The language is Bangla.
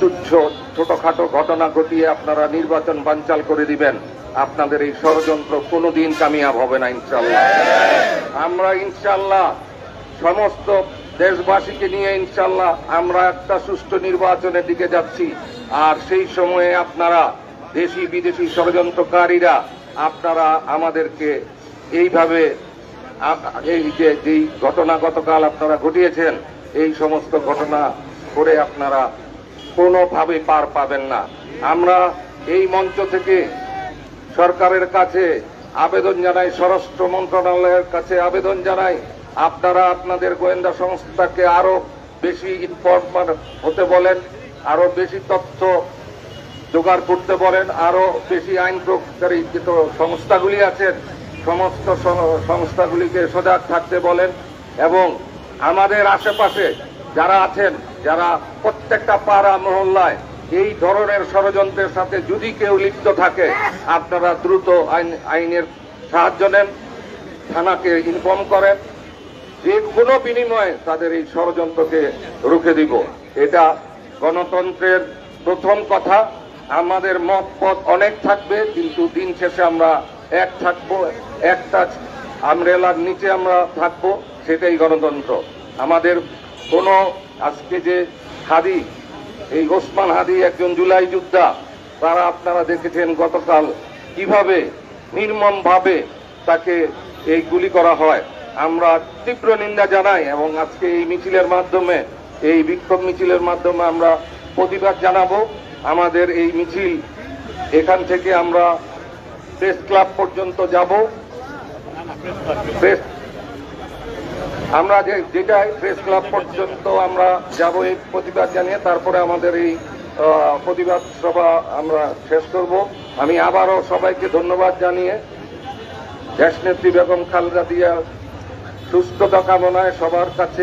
তুচ্ছ ছোটখাটো ঘটনা ঘটিয়ে আপনারা নির্বাচন বানচাল করে দিবেন। আপনাদের এই ষড়যন্ত্র কোনোদিন কামিয়াব হবে না ইনশাল্লাহ আমরা ইনশাল্লাহ সমস্ত দেশবাসীকে নিয়ে ইনশাল্লাহ আমরা একটা সুষ্ঠু নির্বাচনের দিকে যাচ্ছি। আর সেই সময়ে আপনারা দেশি বিদেশি ষড়যন্ত্রকারীরা আপনারা আমাদেরকে এইভাবে এই যে, যেই ঘটনা গতকাল আপনারা ঘটিয়েছেন, এই সমস্ত ঘটনা করে আপনারা কোনোভাবে পার পাবেন না। আমরা এই মঞ্চ থেকে সরকারের কাছে আবেদন জানাই, স্বরাষ্ট্র মন্ত্রণালয়ের কাছে আবেদন জানাই। আপনারা আপনাদের গোয়েন্দা সংস্থাকে আরও বেশি ইনফর্মার হতে বলেন, আরও বেশি তথ্য জোগাড় করতে বলেন, আরও বেশি আইন প্রয়োগকারী যে সংস্থাগুলি আছেন, সমস্ত সংস্থাগুলিকে সজাগ থাকতে বলেন এবং আমাদের আশেপাশে যারা আছেন, যারা প্রত্যেকটা পাড়া মহল্লায় এই ধরনের ষড়যন্ত্রের সাথে যদি কেউ লিপ্ত থাকে, আপনারা দ্রুত আইন, আইনের সাহায্য নেন, থানাকে ইনফর্ম করেন। যে কোনো বিনিময়ে তাদের এই ষড়যন্ত্রকে রুখে দিব। এটা গণতন্ত্রের প্রথম কথা। আমাদের মত পথ অনেক থাকবে, কিন্তু দিন শেষে আমরা এক থাকব, একটা আমরেলার নিচে আমরা থাকব, সেটাই গণতন্ত্র। আমাদের কোনো আজকে যে হাদি, এই ওসমান হাদি একজন জুলাই যোদ্ধা, তারা আপনারা দেখেছেন গতকাল কীভাবে নির্মম ভাবে তাকে এই গুলি করা হয়। আমরা তীব্র নিন্দা জানাই এবং আজকে এই মিছিলের মাধ্যমে, এই বিক্ষোভ মিছিলের মাধ্যমে আমরা প্রতিবাদ জানাব। আমাদের এই মিছিল, এখান থেকে আমরা প্রেস ক্লাব পর্যন্ত যাব। প্রেস আমরা যে যেটাই প্রেস ক্লাব পর্যন্ত আমরা যাব এই প্রতিবাদ জানিয়ে তারপরে আমাদের এই প্রতিবাদ সভা আমরা শেষ করব। আমি আবারও সবাইকে ধন্যবাদ জানিয়ে দেশনেত্রী বেগম খালেদা দিয়া সুস্থতা কামনায় সবার কাছে